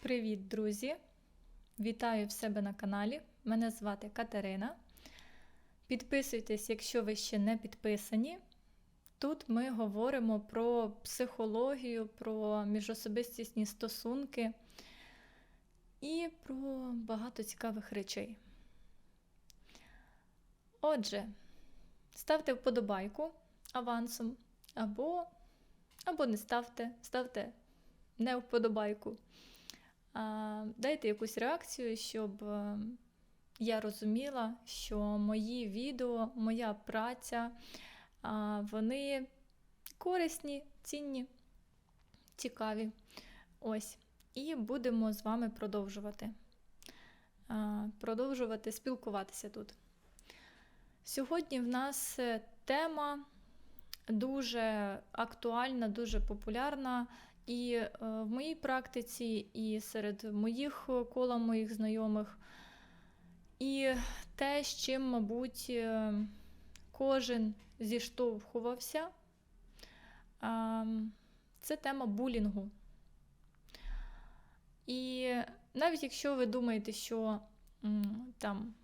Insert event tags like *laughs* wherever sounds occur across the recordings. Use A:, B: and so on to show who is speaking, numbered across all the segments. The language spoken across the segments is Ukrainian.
A: Привіт, друзі! Вітаю в себе на каналі. Мене звати Катерина. Підписуйтесь, якщо ви ще не підписані. Тут ми говоримо про психологію, про міжособистісні стосунки і про багато цікавих речей. Отже, ставте вподобайку авансом, або, або не ставте, ставте не вподобайку. Дайте якусь реакцію, щоб е, я розуміла, що мої відео, моя праця, вони корисні, цінні, цікаві. Ось. І будемо з вами продовжувати. Продовжувати спілкуватися тут. Сьогодні в нас е, тема дуже актуальна, дуже популярна. І е, в моїй практиці, і серед моїх е, кола моїх знайомих. І те, з чим, мабуть, е, кожен зіштовхувався, це тема булінгу. І навіть якщо ви думаєте, що там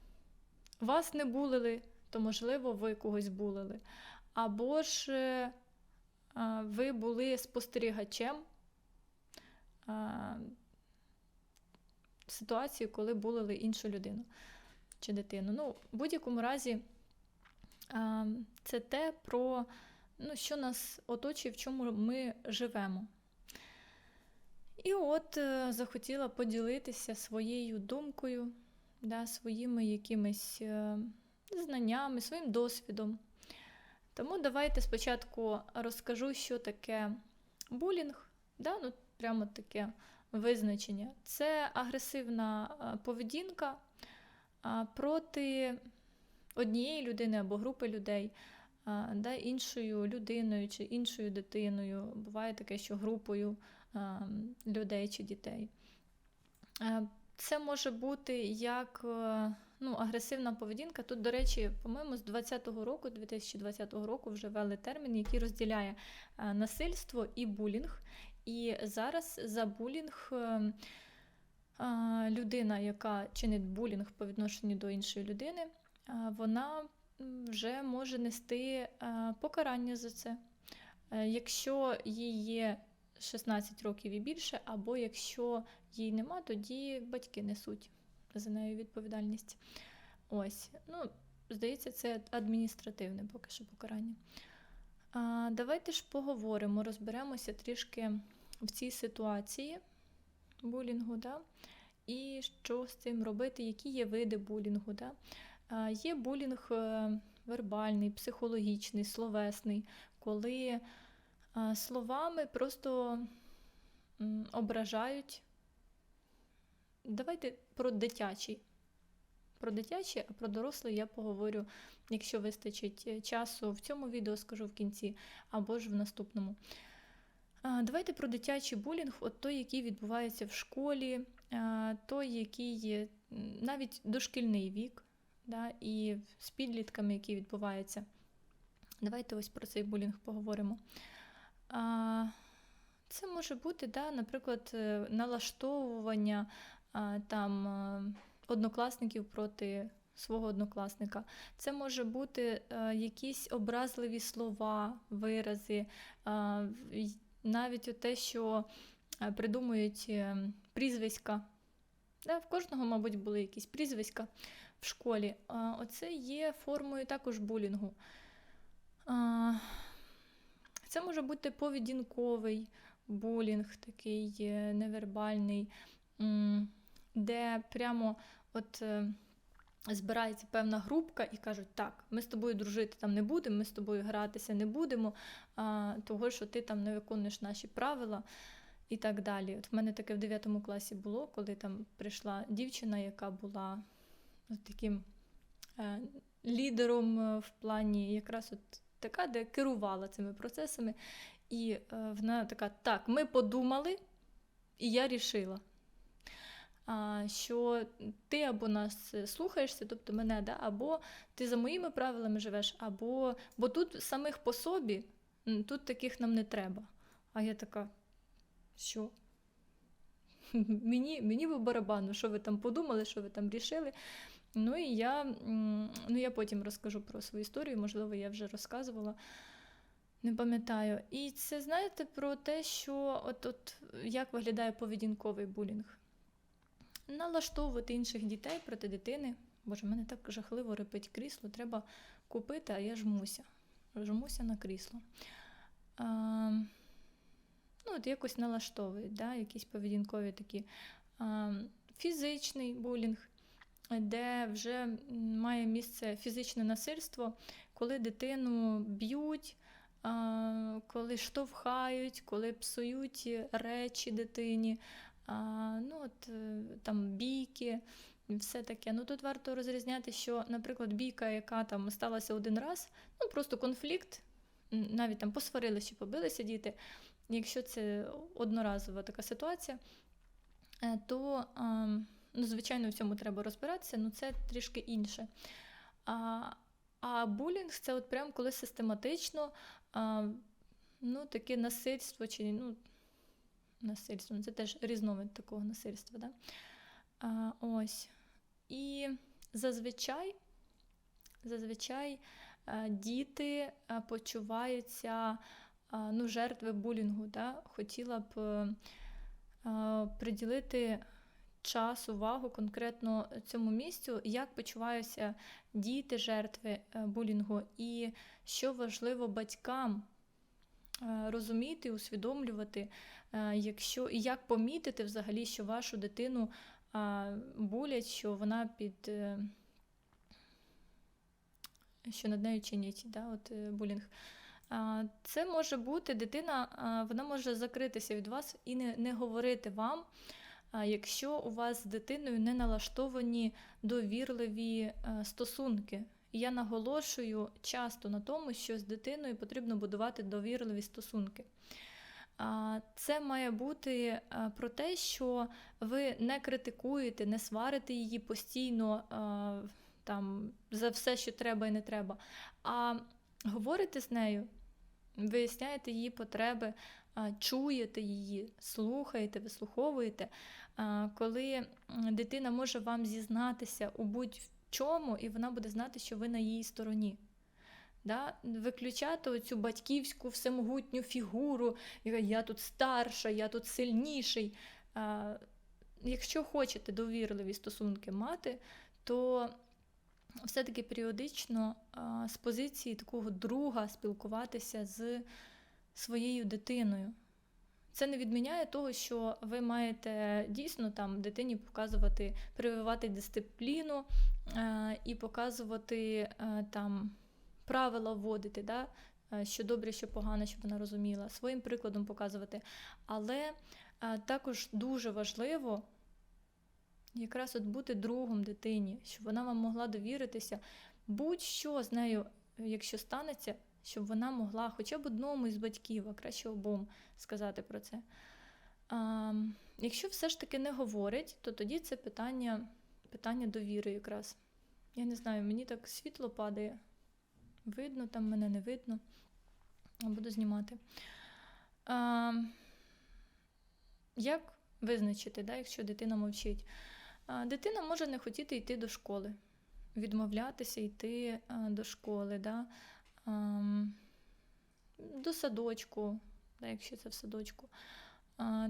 A: вас не булили, то можливо ви когось булили. Або ж ви були спостерігачем ситуацію, коли булили іншу людину чи дитину. Ну, В будь-якому разі це те, про ну, що нас оточує, в чому ми живемо. І от е, захотіла поділитися своєю думкою, да, своїми якимись е, знаннями, своїм досвідом. Тому давайте спочатку розкажу, що таке булінг. Да? Ну, прямо таке визначення. Це агресивна поведінка проти однієї людини або групи людей, да, іншою людиною чи іншою дитиною. Буває таке, що групою людей чи дітей. Це може бути як ну, агресивна поведінка. Тут, до речі, по-моєму, з 2020 року, 2020 року вже ввели термін, який розділяє насильство і булінг. І зараз за булінг е, людина, яка чинить булінг по відношенню до іншої людини, вона вже може нести е, покарання за це. Е, якщо їй є 16 років і більше, або якщо їй нема, тоді батьки несуть за нею відповідальність. Ось, ну, здається, це адміністративне поки що покарання. Давайте ж поговоримо, розберемося трішки в цій ситуації булінгу, да? і що з цим робити, які є види булінгу. Да? Є булінг е, вербальний, психологічний, словесний, коли словами просто ображають. Давайте про дитячий. Про дитячий, а про дорослий я поговорю, якщо вистачить часу в цьому відео, скажу в кінці, або ж в наступному. Давайте про дитячий булінг, от той, який відбувається в школі, той, який навіть дошкільний вік, да, і з підлітками, які відбуваються. Давайте ось про цей булінг поговоримо. Це може бути, да, наприклад, е, налаштовування там, е, однокласників проти свого однокласника. Це може бути е, якісь образливі слова, вирази навіть те, що е, придумують е, прізвиська. В кожного, мабуть, були якісь прізвиська в школі. Оце є формою також булінгу. Це може бути поведінковий булінг, такий е, невербальний, де прямо от збирається певна групка і кажуть, так, ми з тобою дружити там не будемо, ми з тобою гратися не будемо, а, того, що ти там не виконуєш наші правила і так далі. От в мене таке в 9 класі було, коли там прийшла дівчина, яка була от таким е, лідером е, в плані якраз от така, де керувала цими процесами. І е, вона така, так, ми подумали, і я рішила що ти або нас слухаєшся, тобто мене, да, або ти за моїми правилами живеш, або бо тут самих по собі, тут таких нам не треба. А я така, що? *laughs* мені мені по барабану, що ви там подумали, що ви там рішили. Ну і я ну, я потім розкажу про свою історію, можливо, я вже розказувала. Не пам'ятаю. І це знаєте про те, що от от як виглядає поведінковий булінг. Налаштовувати інших дітей проти дитини. Боже, мене так жахливо репить крісло, треба купити, а я жмуся. Жмуся на крісло. А, ну, от Якось налаштовують, да, якісь поведінкові такі а, фізичний булінг, де вже має місце фізичне насильство, коли дитину б'ють коли штовхають, коли псують речі дитині, ну от е, там бійки. Все таке. Ну тут варто розрізняти, що, наприклад, бійка, яка там сталася один раз, ну просто конфлікт, навіть там посварилися чи побилися діти. Якщо це одноразова така ситуація, е, то, ну, звичайно, в цьому треба розбиратися, ну це трішки інше. А а булінг це от прям коли систематично а, ну, таке насильство, чи ну, насильство, ну, це теж різновид такого насильства. Да? А, ось. І зазвичай зазвичай діти почуваються ну, жертви булінгу. Да? Хотіла б приділити час, увагу конкретно цьому місцю, як почуваються діти, жертви е, булінгу, і що важливо батькам розуміти, усвідомлювати, е, якщо і як помітити взагалі, що вашу дитину булять, що вона під. Що над нею чинять да, от булінг. Це може бути дитина, вона може закритися від вас і не не говорити вам, якщо у вас з дитиною не налаштовані довірливі е, стосунки. Я наголошую часто на тому, що з дитиною потрібно будувати довірливі стосунки. Це має бути про те, що ви не критикуєте, не сварите її постійно там, за все, що треба і не треба, а говорите з нею, виясняєте її потреби, чуєте її, слухаєте, вислуховуєте, коли дитина може вам зізнатися у будь-чому, і вона буде знати, що ви на її стороні. Да? Виключати оцю батьківську всемогутню фігуру, я тут старша, я тут сильніший. Якщо хочете довірливі стосунки мати, то все-таки періодично з позиції такого друга спілкуватися з своєю дитиною. Це не відміняє того, що ви маєте дійсно там дитині показувати, прививати дисципліну е, і показувати е, там правила вводити, да? Е, що добре, що погано, щоб вона розуміла, своїм прикладом показувати. Але е, також дуже важливо якраз от бути другом дитині, щоб вона вам могла довіритися, будь-що з нею, якщо станеться щоб вона могла хоча б одному із батьків, а краще обом сказати про це. А, Якщо все ж таки не говорить, то тоді це питання питання довіри якраз. Я не знаю, мені так світло падає. Видно, там мене не видно. Буду знімати. А, Як визначити, да, якщо дитина мовчить? А, Дитина може не хотіти йти до школи, відмовлятися йти а, до школи. Да? До садочку, якщо це в садочку.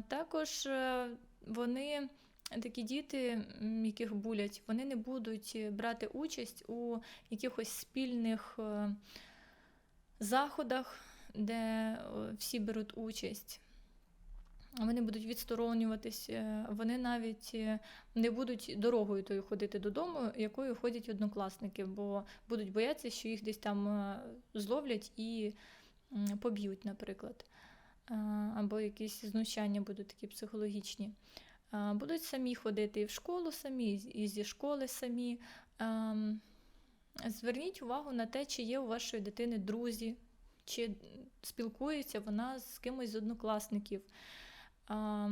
A: Також е, вони, такі діти, яких булять, вони не будуть брати участь у якихось спільних е, заходах, де всі беруть участь вони будуть відсторонюватись, е, вони навіть е, не будуть дорогою тою ходити додому, якою ходять однокласники, бо будуть боятися, що їх десь там е, зловлять і поб'ють, наприклад. Або якісь знущання будуть такі психологічні. Будуть самі ходити і в школу самі, і зі школи самі. Зверніть увагу на те, чи є у вашої дитини друзі, чи спілкується вона з кимось з однокласників. А,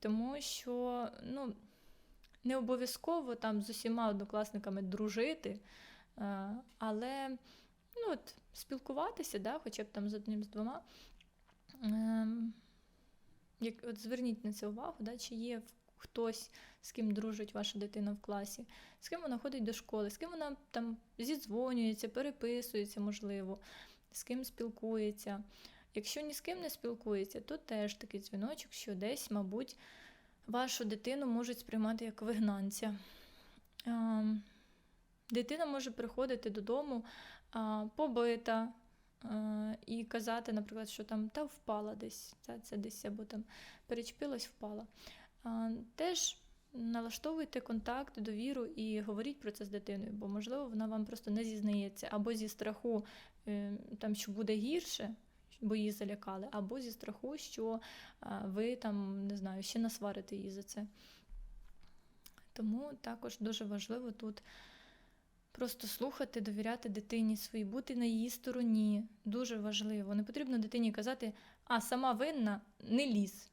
A: Тому що ну, не обов'язково там з усіма однокласниками дружити, а, але ну, от, спілкуватися, да, хоча б там з одним з двома. А, ем, як, от зверніть на це увагу, да, чи є хтось, з ким дружить ваша дитина в класі, з ким вона ходить до школи, з ким вона там зідзвонюється, переписується, можливо, з ким спілкується. Якщо ні з ким не спілкується, то теж такий дзвіночок, що десь, мабуть, вашу дитину можуть сприймати як вигнанця. Дитина може приходити додому побита і казати, наприклад, що там та впала десь, та, це десь або там перечепилась, впала. Теж налаштовуйте контакт, довіру і говоріть про це з дитиною, бо, можливо, вона вам просто не зізнається, або зі страху, е, там, що буде гірше, бо її залякали, або зі страху, що ви там, не знаю, ще насварите її за це. Тому також дуже важливо тут просто слухати, довіряти дитині своїй, бути на її стороні. Дуже важливо. Не потрібно дитині казати, а сама винна не ліз.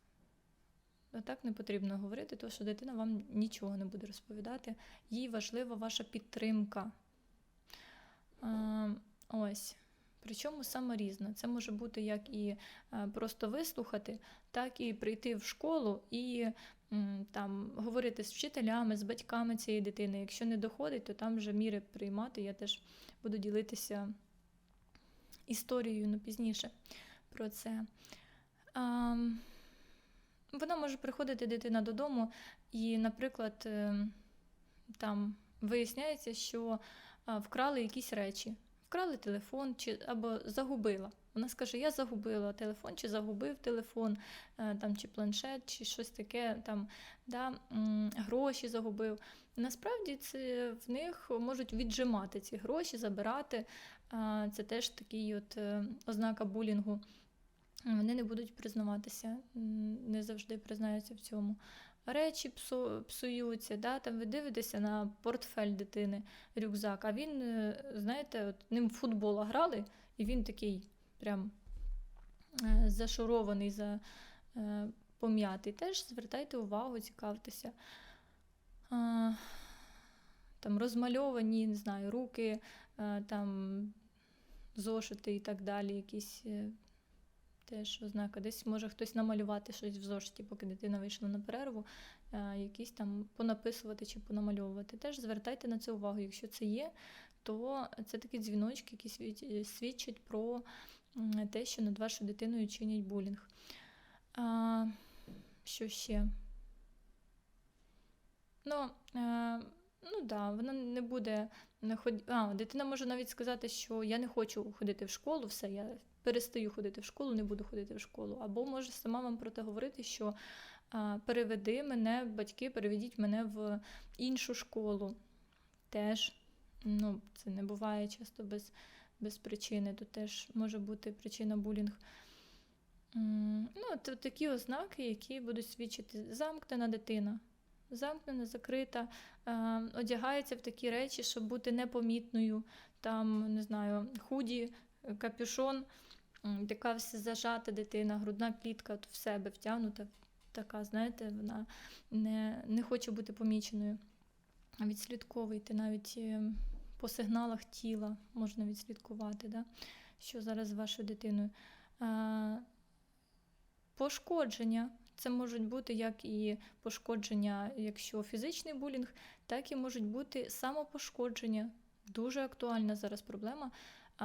A: Так не потрібно говорити, тому що дитина вам нічого не буде розповідати. Їй важлива ваша підтримка. А, Ось. Причому саме різна. Це може бути як і просто вислухати, так і прийти в школу і там говорити з вчителями, з батьками цієї дитини. Якщо не доходить, то там вже міри приймати. Я теж буду ділитися історією ну, пізніше про це. А, Вона може приходити дитина додому, і, наприклад, е, там виясняється, що вкрали якісь речі, вкрали телефон чи або загубила. Вона скаже: Я загубила телефон, чи загубив телефон, е, там, чи планшет, чи щось таке, там, да, гроші загубив. Насправді це в них можуть віджимати ці гроші, забирати. Це теж такий от е, ознака булінгу. Вони не будуть признаватися, не завжди признаються в цьому. Речі псу, псуються, да, там ви дивитеся на портфель дитини, рюкзак, а він, е, знаєте, от ним в футбол грали, і він такий прям е, зашурований, за, е, пом'ятий. Теж звертайте увагу, цікавтеся. Там розмальовані, не знаю, руки, там зошити і так далі, якісь теж ознака. Десь може хтось намалювати щось в зошиті, поки дитина вийшла на перерву, якісь там понаписувати чи понамальовувати. Теж звертайте на це увагу. Якщо це є, то це такі дзвіночки, які свідчать про те, що над вашою дитиною чинять булінг. А, Що ще? Ну, а, ну да, вона не буде. А, дитина може навіть сказати, що я не хочу ходити в школу, все, я перестаю ходити в школу, не буду ходити в школу. Або може сама вам про те говорити, що переведи мене, батьки, переведіть мене в іншу школу. Теж, ну, це не буває часто без без причини. Тут теж може бути причина булінг. Ну, це такі ознаки, які будуть свідчити замкнена дитина. Замкнена, закрита, одягається в такі речі, щоб бути непомітною. Там, не знаю, худі, капюшон, така все зажата дитина, грудна клітка в себе втягнута, така, знаєте, вона не не хоче бути поміченою. Відслідковуйте навіть ем, по сигналах тіла можна відслідкувати, да? що зараз з вашою дитиною. Пошкодження. Це можуть бути як і пошкодження, якщо фізичний булінг, так і можуть бути самопошкодження. Дуже актуальна зараз проблема.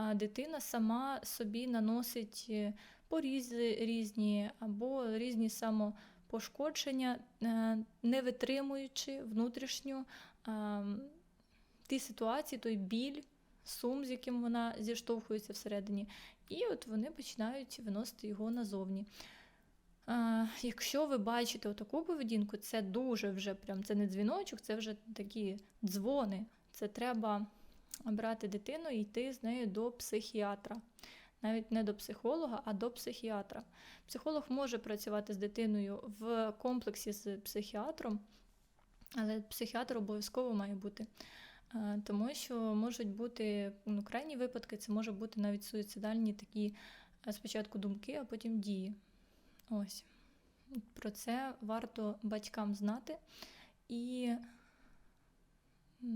A: А Дитина сама собі наносить е, порізи різні або різні самопошкодження, е, не витримуючи внутрішню ті ситуації, той біль, сум, з яким вона зіштовхується всередині, і от вони починають виносити його назовні. А, Якщо ви бачите таку поведінку, це дуже вже прям це не дзвіночок, це вже такі дзвони. Це треба брати дитину і йти з нею до психіатра. Навіть не до психолога, а до психіатра. Психолог може працювати з дитиною в комплексі з психіатром, але психіатр обов'язково має бути. Тому що можуть бути ну, крайні випадки, це може бути навіть суїцидальні такі спочатку думки, а потім дії. Ось. Про це варто батькам знати і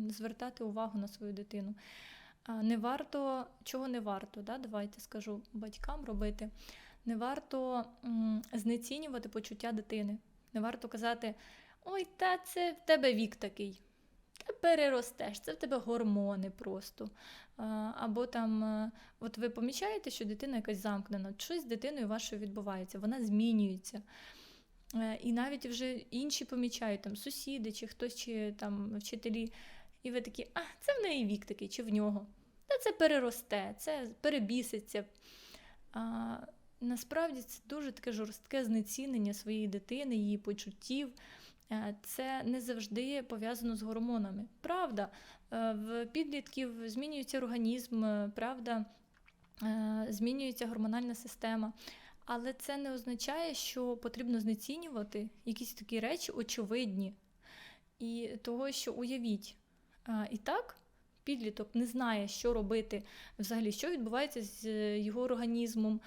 A: звертати увагу на свою дитину. Не варто, чого не варто, да? давайте скажу батькам робити. не варто знецінювати почуття дитини. Не варто казати: ой, та це в тебе вік такий. Та переростеш, це в тебе гормони просто. Або там, е, от ви помічаєте, що дитина якась замкнена, щось з дитиною вашою відбувається, вона змінюється. Е, І навіть вже інші помічають, там сусіди, чи хтось, чи там вчителі, і ви такі, а, це в неї вік такий, чи в нього. Та це переросте, це перебіситься. А, Насправді це дуже таке жорстке знецінення своєї дитини, її почуттів. Е, Це не завжди пов'язано з гормонами. Правда, е, в підлітків змінюється організм, правда, змінюється гормональна система. Але це не означає, що потрібно знецінювати якісь такі речі очевидні. І того, що уявіть, і так підліток не знає, що робити взагалі, що відбувається з е, його організмом,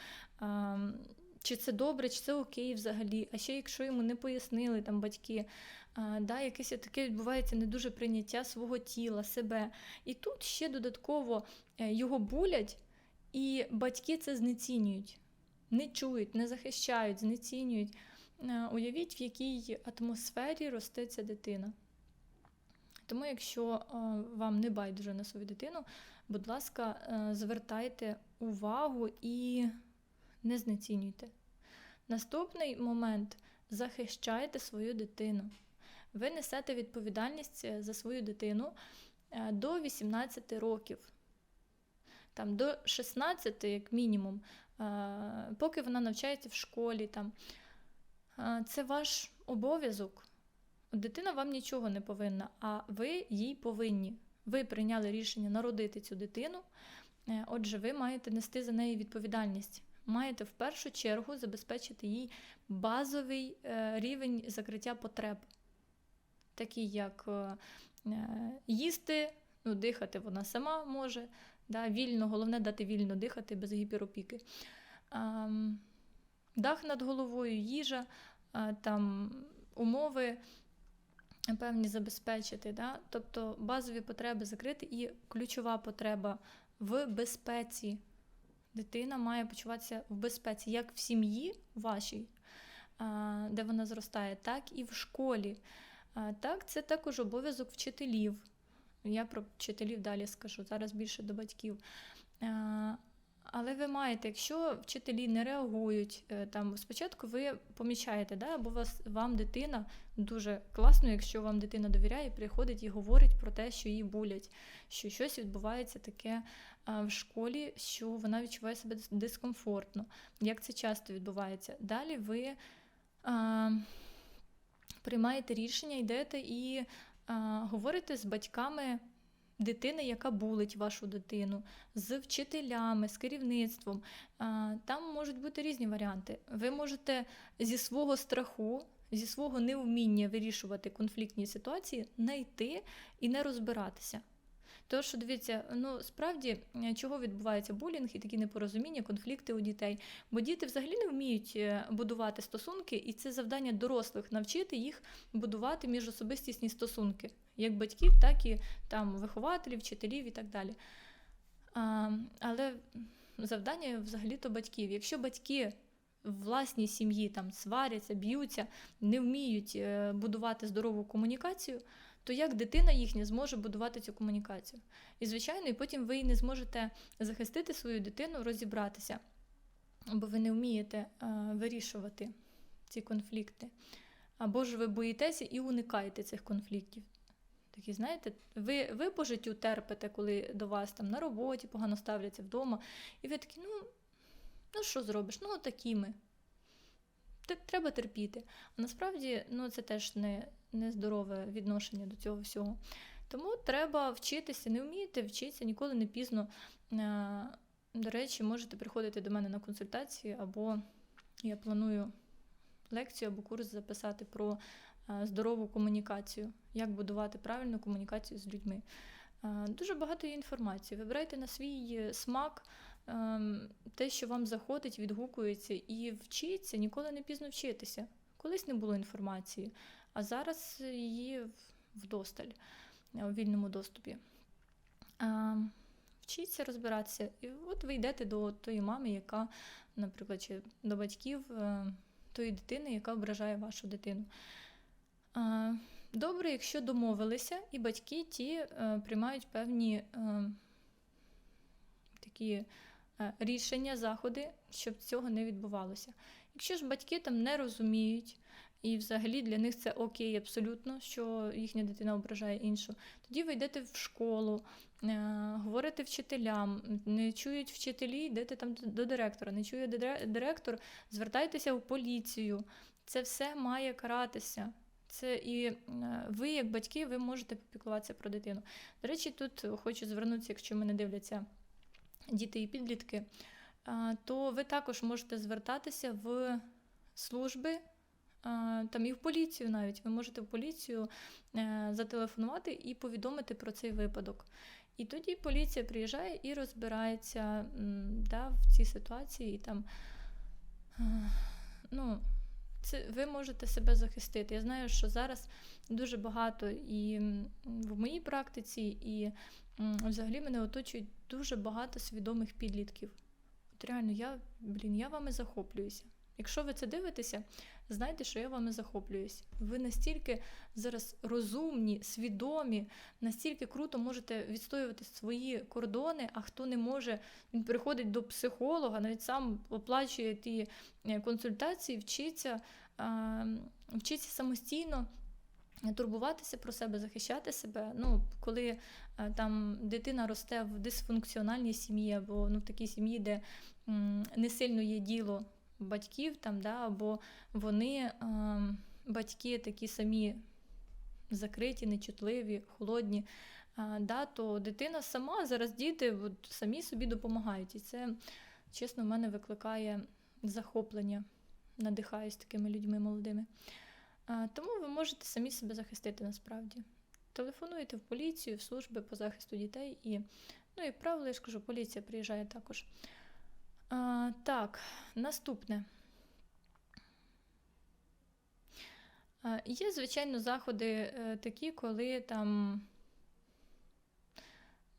A: чи це добре, чи це окей взагалі. А ще якщо йому не пояснили там батьки, да, якесь таке відбувається не дуже прийняття свого тіла, себе. І тут ще додатково е, його булять, і батьки це знецінюють, не чують, не захищають, знецінюють. Е, Уявіть, в якій атмосфері росте ця дитина. Тому, якщо е, вам не байдуже на свою дитину, будь ласка, е, звертайте увагу і не знецінюйте. Наступний момент захищайте свою дитину. Ви несете відповідальність за свою дитину до 18 років, там, до 16, як мінімум, поки вона навчається в школі. Там. Е, Це ваш обов'язок. Дитина вам нічого не повинна, а ви їй повинні. Ви прийняли рішення народити цю дитину, е, отже, ви маєте нести за неї відповідальність. Маєте в першу чергу забезпечити їй базовий е, рівень закриття потреб, такі як е, е, їсти, ну, дихати вона сама може, да, вільно, головне дати вільно дихати без гіперопіки. Ам, Дах над головою, їжа, а, там умови певні забезпечити. Да? Тобто базові потреби закрити і ключова потреба в безпеці. Дитина має почуватися в безпеці як в сім'ї вашій, а, де вона зростає, так і в школі. А, Так, це також обов'язок вчителів. Я про вчителів далі скажу, зараз більше до батьків. Але ви маєте, якщо вчителі не реагують, е, там спочатку ви помічаєте, да, або вас вам дитина дуже класно, якщо вам дитина довіряє, приходить і говорить про те, що її булять, що щось відбувається таке а, в школі, що вона відчуває себе дискомфортно. Як це часто відбувається? Далі ви а, приймаєте рішення, йдете і говорите з батьками дитини, яка булить вашу дитину, з вчителями, з керівництвом. Там можуть бути різні варіанти. Ви можете зі свого страху, зі свого невміння вирішувати конфліктні ситуації, знайти і не розбиратися. Що дивіться, ну справді е, чого відбувається булінг і такі непорозуміння, конфлікти у дітей. Бо діти взагалі не вміють е, будувати стосунки, і це завдання дорослих навчити їх будувати міжособистісні стосунки, як батьків, так і там вихователів, вчителів і так далі. А, але завдання взагалі-то батьків. Якщо батьки в власній сім'ї там сваряться, б'ються, не вміють е, будувати здорову комунікацію, то як дитина їхня зможе будувати цю комунікацію? І, звичайно, і потім ви не зможете захистити свою дитину, розібратися, бо ви не вмієте е, вирішувати ці конфлікти. Або ж ви боїтеся і уникаєте цих конфліктів. Такі, знаєте, ви, ви по життю терпите, коли до вас там на роботі погано ставляться вдома, і ви такі, ну, ну що зробиш? Ну, такі ми. Треба терпіти. А насправді ну, це теж не, не здорове відношення до цього всього. Тому треба вчитися, не вмієте, вчитися, ніколи не пізно. Е, До речі, можете приходити до мене на консультації, або я планую лекцію або курс записати про е, здорову комунікацію, як будувати правильну комунікацію з людьми. Е, Дуже багато є інформації. Вибирайте на свій смак те, що вам заходить, відгукується, і вчіться, ніколи не пізно вчитися. Колись не було інформації, а зараз її вдосталь е, у вільному доступі. Вчіться розбиратися. І от ви йдете до тої мами, яка, наприклад, чи до батьків е, тої дитини, яка ображає вашу дитину. Добре, якщо домовилися, і батьки ті е, приймають певні такі рішення, заходи, щоб цього не відбувалося. Якщо ж батьки там не розуміють, і взагалі для них це окей, абсолютно, що їхня дитина ображає іншу, тоді ви йдете в школу, е, говорите вчителям, не чують вчителі, йдете там до директора, не чує директор, звертайтеся в поліцію. Це все має каратися. Це і е, ви, як батьки, ви можете попіклуватися про дитину. До речі, тут хочу звернутися, якщо мене дивляться діти і підлітки, то ви також можете звертатися в служби, там і в поліцію навіть. Ви можете в поліцію е, зателефонувати і повідомити про цей випадок. І тоді поліція приїжджає і розбирається да, в цій ситуації. І там, е, ну, це ви можете себе захистити. Я знаю, що зараз дуже багато і в моїй практиці, і взагалі мене оточують дуже багато свідомих підлітків. От реально, я, блін, я вами захоплююся. Якщо ви це дивитеся, знайте, що я вами захоплююсь. Ви настільки зараз розумні, свідомі, настільки круто можете відстоювати свої кордони, а хто не може, він приходить до психолога, навіть сам оплачує ті е, консультації, вчиться, вчиться самостійно. Турбуватися про себе, захищати себе. Ну, коли там дитина росте в дисфункціональній сім'ї, або ну, в такій сім'ї, де м, не сильно є діло батьків, там, да, або вони, а, батьки такі самі закриті, нечутливі, холодні, а, да, то дитина сама, зараз діти от, самі собі допомагають. І це, чесно, в мене викликає захоплення, надихаюсь такими людьми молодими. А, Тому ви можете самі себе захистити насправді. Телефонуєте в поліцію, в служби по захисту дітей і, ну, як правило, я ж кажу, поліція приїжджає також. А, Так, наступне. А, Є, звичайно, заходи е, такі, коли там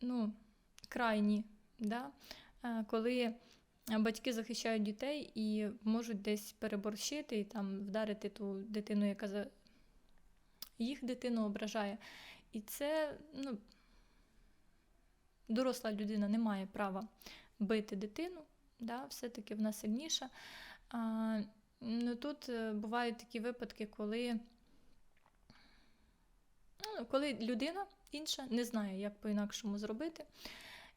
A: ну, крайні, да? Коли батьки захищають дітей і можуть десь переборщити і там вдарити ту дитину, яка їх дитину ображає. І це ну, доросла людина не має права бити дитину, да, все-таки вона сильніша. А, ну, Тут е, бувають такі випадки, коли, ну, коли людина інша не знає, як по-інакшому зробити.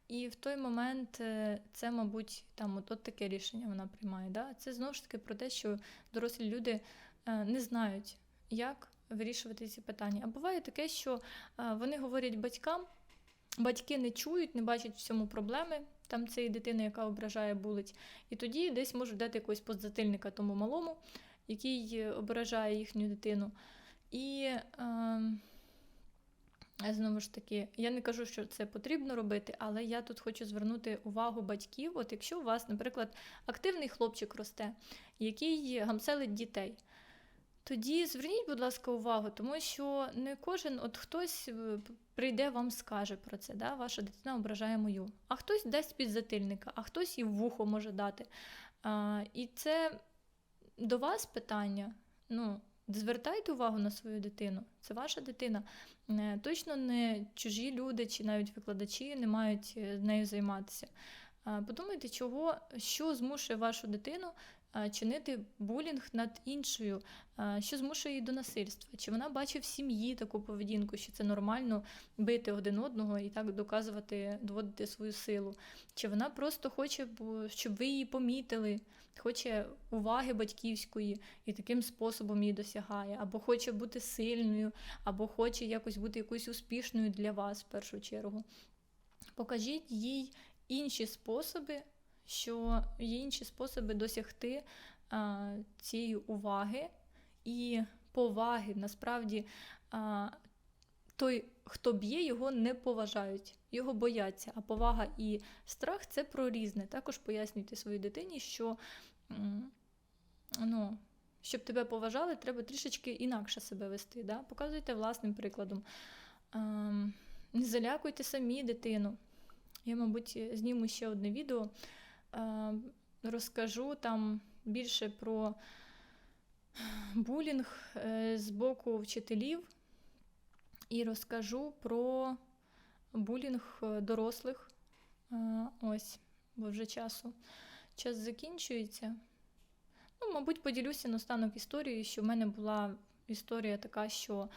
A: І в той момент е, це, мабуть, там от, от таке рішення вона приймає. Да? Це знову ж таки про те, що дорослі люди е, не знають, як вирішувати ці питання. А буває таке, що вони говорять батькам, батьки не чують, не бачать в цьому проблеми. Там цієї дитини, яка ображає, булить. І тоді десь можуть дати якогось подзатильника тому малому, який ображає їхню дитину. І е, Знову ж таки, я не кажу, що це потрібно робити, але я тут хочу звернути увагу батьків. От якщо у вас, наприклад, активний хлопчик росте, який гамселить дітей, тоді зверніть, будь ласка, увагу, тому що не кожен, от хтось прийде, вам скаже про це, да? ваша дитина ображає мою, а хтось дасть підзатильника, а хтось і вухо може дати. А, І це до вас питання. ну, Звертайте увагу на свою дитину, це ваша дитина. Точно не чужі люди чи навіть викладачі не мають з нею займатися. Подумайте, чого, що змушує вашу дитину чинити булінг над іншою, що змушує її до насильства. Чи вона бачить в сім'ї таку поведінку, що це нормально бити один одного і так доказувати, доводити свою силу? Чи вона просто хоче, щоб ви її помітили? Хоче уваги батьківської і таким способом її досягає, або хоче бути сильною, або хоче якось бути якоюсь успішною для вас в першу чергу. Покажіть їй інші способи, що є інші способи досягти а, цієї уваги і поваги. Насправді, а, той, хто б'є, його не поважають, його бояться. А повага і страх це про різне. Також пояснюйте своїй дитині, що ну, щоб тебе поважали, треба трішечки інакше себе вести. Да? Показуйте власним прикладом. Не залякуйте самі дитину. Я, мабуть, зніму ще одне відео, розкажу там більше про булінг е, з боку вчителів і розкажу про булінг е, дорослих. Е, Ось, бо вже часу. Час закінчується. Ну, мабуть, поділюся наостанок історією, що в мене була історія така, що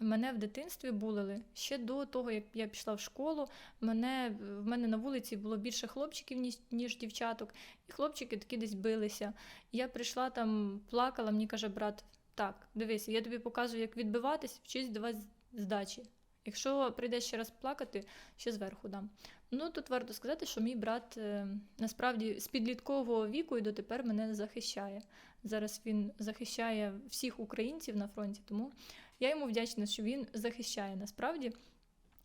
A: мене в дитинстві булили. Ще до того, як я пішла в школу, мене, в мене на вулиці було більше хлопчиків, ніж, ніж дівчаток, і хлопчики такі десь билися. Я прийшла там, плакала, мені каже брат, так, дивися, я тобі показую, як відбиватись, вчись давати здачі. Якщо прийдеш ще раз плакати, ще зверху дам. Ну, тут варто сказати, що мій брат е, насправді з підліткового віку і дотепер мене захищає. Зараз він захищає всіх українців на фронті, тому я йому вдячна, що він захищає насправді.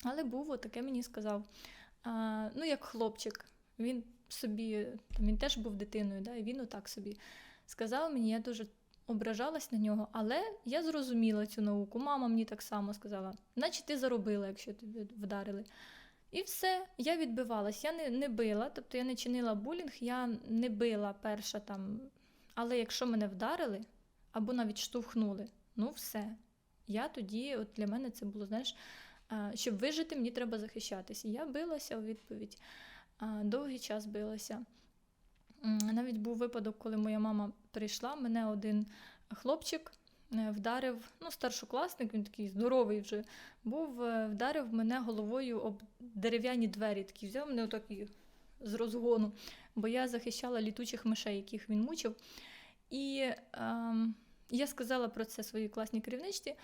A: Але був отаке мені сказав. А, ну, як хлопчик, він собі, він теж був дитиною, да, і він отак собі сказав мені, я дуже ображалась на нього, але я зрозуміла цю науку. Мама мені так само сказала, наче ти заробила, якщо тебе вдарили. І все, я відбивалась, я не не била, тобто я не чинила булінг, я не била перша там. Але якщо мене вдарили або навіть штовхнули, ну все. Я тоді, от для мене це було, знаєш, щоб вижити, мені треба захищатися. Я билася у відповідь, довгий час билася. Навіть був випадок, коли моя мама прийшла, мене один хлопчик е, вдарив, ну, старшокласник, він такий здоровий вже був, е, вдарив мене головою об дерев'яні двері. Такі взяв мене отак з розгону, бо я захищала літучих мишей, яких він мучив. І е, я сказала про це своїй класній керівничці.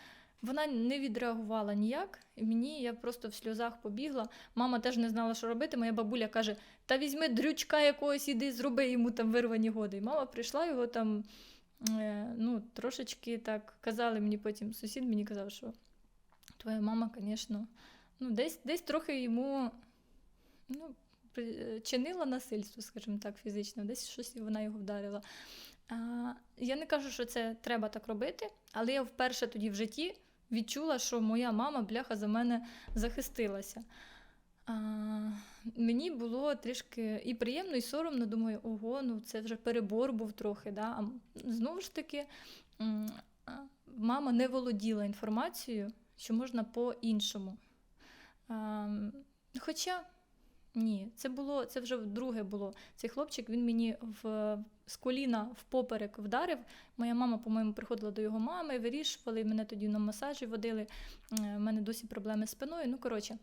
A: Вона не відреагувала ніяк. Мені я просто в сльозах побігла. Мама теж не знала, що робити. Моя бабуля каже: Та візьми дрючка якогось, іди, зроби йому там вирвані годи. І мама прийшла його там, е, ну, трошечки так казали мені потім. Сусід мені казав, що твоя мама, звісно, ну, десь десь трохи йому ну, чинила насильство, скажімо так, фізично, десь щось вона його вдарила. А, Я не кажу, що це треба так робити, але я вперше тоді в житті відчула, що моя мама, бляха, за мене захистилася. А, Мені було трішки і приємно, і соромно. Думаю, ого, ну це вже перебор був трохи. Да? А Знову ж таки, мама не володіла інформацією, що можна по-іншому. Хоча ні, це було, це вже вдруге було. Цей хлопчик він мені в з коліна в поперек вдарив. Моя мама, по-моєму, приходила до його мами, вирішували, мене тоді на масажі водили. Е, мене досі проблеми з спиною. Ну, коротше,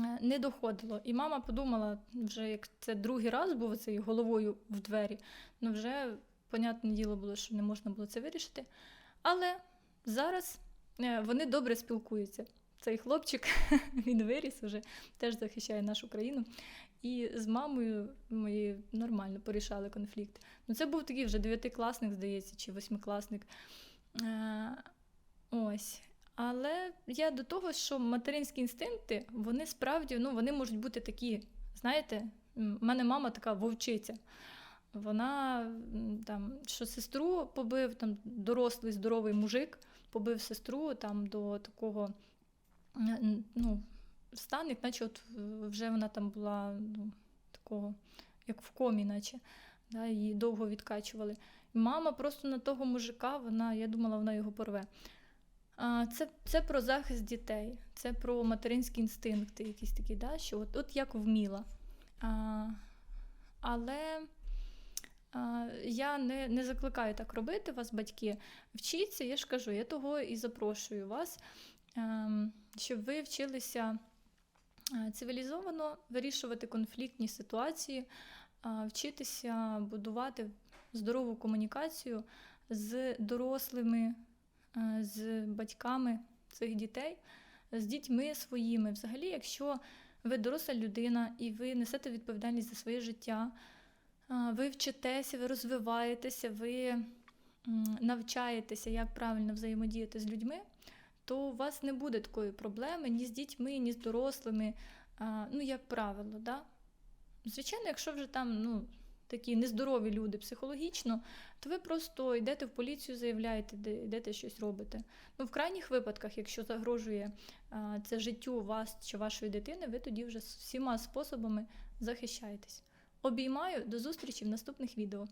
A: е, не доходило. І мама подумала, вже як це другий раз був цей головою в двері, ну вже, понятне діло було, що не можна було це вирішити. Але зараз е, вони добре спілкуються. Цей хлопчик *laughs* він виріс уже, теж захищає нашу країну. І з мамою моєю нормально порішали конфлікт. Ну, Це був такий вже дев'ятикласник, здається, чи восьмикласник. Е, Ось. Але я до того, що материнські інстинкти, вони справді ну, вони можуть бути такі, знаєте, в мене мама така вовчиця. Вона там, що сестру побив, там дорослий здоровий мужик, побив сестру там до такого ну, стан, як наче от вже вона там була ну, такого, як в комі, наче. Да, Її довго відкачували. Мама просто на того мужика, вона, я думала, вона його порве. А, Це це про захист дітей, це про материнські інстинкти, якісь такі, да, що от от як вміла. А, Але а, я не не закликаю так робити вас, батьки. Вчіться, я ж кажу, я того і запрошую вас, а, ем, щоб ви вчилися Е, цивілізовано вирішувати конфліктні ситуації, е, вчитися будувати здорову комунікацію з дорослими, е, з батьками цих дітей, з дітьми своїми. Взагалі, якщо ви доросла людина і ви несете відповідальність за своє життя, ви вчитеся, ви розвиваєтеся, ви навчаєтеся, як правильно взаємодіяти з людьми то у вас не буде такої проблеми ні з дітьми, ні з дорослими, ну, як правило. Да? Звичайно, якщо вже там ну, такі нездорові люди психологічно, то ви просто йдете в поліцію, заявляєте, йдете щось робите. Ну, в крайніх випадках, якщо загрожує це життю вас чи вашої дитини, ви тоді вже всіма способами захищаєтесь. Обіймаю до зустрічі в наступних відео.